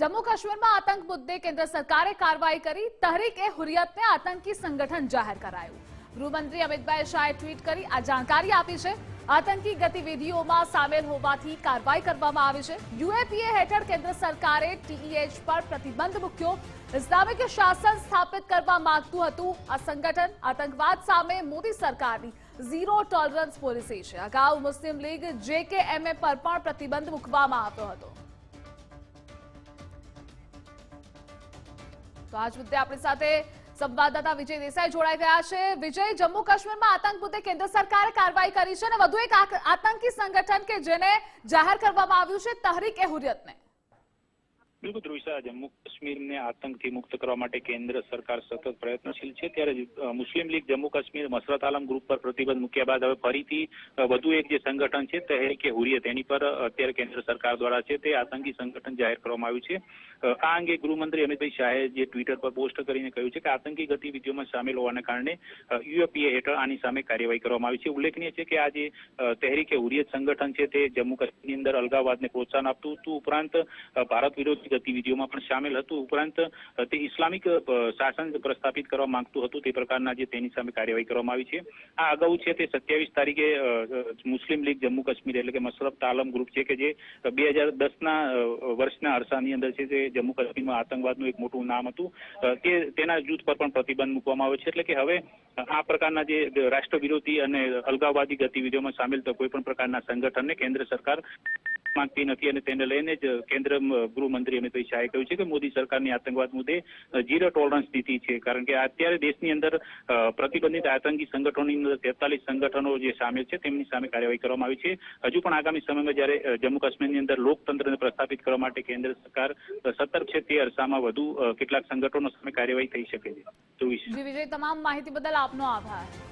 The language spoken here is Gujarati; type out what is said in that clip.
જમ્મુ કાશ્મીરમાં આતંક મુદ્દે કેન્દ્ર સરકારે કાર્યવાહી કરી. તહરીક એ હુરિયતને આતંકી સંગઠન જાહેર કરાયું. ગૃહમંત્રી અમિતભાઈ શાહે ટ્વીટ કરી, આ જાણકારી આપી છે. આતંકી ગતિવિધિઓમાં સામેલ હોવાથી કાર્યવાહી કરવામાં આવી છે. યુએપીએ હેઠળ કેન્દ્ર સરકારે ટીઈએચ પર પ્રતિબંધ મૂક્યો. ઇસ્લામિક શાસન સ્થાપિત કરવા માંગતું હતું. આ સંગઠન આતંકવાદ સામે મોદી સરકારની ઝીરો ટોલરન્સ પોલિસી છે. અગાઉ મુસ્લિમ લીગ જેકેએમએ પર પણ પ્રતિબંધ મૂકવામાં આવ્યો હતો. તો આજ મુદ્દે આપણી સાથે સંવાદદાતા વિજય દેસાઈ જોડાઈ ગયા છે. વિજય જમ્મુ કાશ્મીરમાં આતંક મુદ્દે કેન્દ્ર સરકારે કાર્યવાહી કરી છે અને વધુ એક આતંકી સંગઠન કે જેને જાહેર કરવામાં આવ્યું છે તહરીક એ હુરિયતને. બિલકુલ ધ્રુવિશા જમ્મુ કાશ્મીરને આતંકથી મુક્ત કરવા માટે કેન્દ્ર સરકાર સતત પ્રયત્નશીલ છે. ત્યારે મુસ્લિમ લીગ જમ્મુ કાશ્મીર મસરત આલમ ગ્રુપ પર પ્રતિબંધ મૂક્યા બાદ હવે ફરીથી વધુ એક જે સંગઠન છે, તહેરીકે હુરિયત એની પર અત્યારે કેન્દ્ર સરકાર દ્વારા છે તે આતંકી સંગઠન જાહેર કરવામાં આવ્યું છે. આ અંગે ગૃહમંત્રી અમિતભાઈ શાહે જે ટ્વિટર પર પોસ્ટ કરીને કહ્યું છે કે આતંકી ગતિવિધિઓમાં સામેલ હોવાના કારણે યુએપીએ હેઠળ આની સામે કાર્યવાહી કરવામાં આવી છે. ઉલ્લેખનીય છે કે આ જે તહેરીકે હુરિયત સંગઠન છે તે જમ્મુ કાશ્મીરની અંદર અલગાવવાદને પ્રોત્સાહન આપતું હતું. ઉપરાંત ભારત વિરોધી ગતિવિધિઓમાં પણ સામેલ હતું. ઉપરાંત તે ઇસ્લામિક શાસન પ્રસ્થાપિત કરવા માંગતું હતું તે પ્રકારના જે તેની સામે કાર્યવાહી કરવામાં આવી છે. આ અગાઉ છે તે સત્યાવીસ તારીખે મુસ્લિમ લીગ જમ્મુ કાશ્મીર એટલે કે મશરફ તાલમ ગ્રુપ છે કે જે બે હજાર દસના વર્ષના અરસાની અંદર છે તે જમ્મુ કાશ્મીરમાં આતંકવાદનું એક મોટું નામ હતું. તે તેના જૂથ પર પણ પ્રતિબંધ મૂકવામાં આવ્યો છે. એટલે કે હવે, આ પ્રકારના જે રાષ્ટ્ર વિરોધી અને અલગાવવાદી ગતિવિધિઓમાં સામેલ કોઈ પણ પ્રકારના સંગઠનને કેન્દ્ર સરકાર માંગતી નથી અને તેને લઈને જ કેન્દ્ર ગૃહમંત્રી અમિતભાઈ શાહે કહ્યું છે કે મોદી સરકારની આતંકવાદ મુદ્દે ઝીરો ટોલરન્સ નીતિ છે. કારણ કે અત્યારે દેશની અંદર પ્રતિબંધિત આતંકી સંગઠનોની અંદર તેતાલીસ સંગઠનો જે સામેલ છે, તેમની સામે કાર્યવાહી કરવામાં આવી છે. હજુ પણ આગામી સમયમાં જ્યારે જમ્મુ કાશ્મીરની અંદર લોકતંત્રને પ્રસ્થાપિત કરવા માટે કેન્દ્ર સરકાર સતર્ક છે તે અરસામાં વધુ કેટલાક સંગઠનો સામે કાર્યવાહી થઈ શકે છે. જી તમામ માહિતી બદલ આપનો આભાર.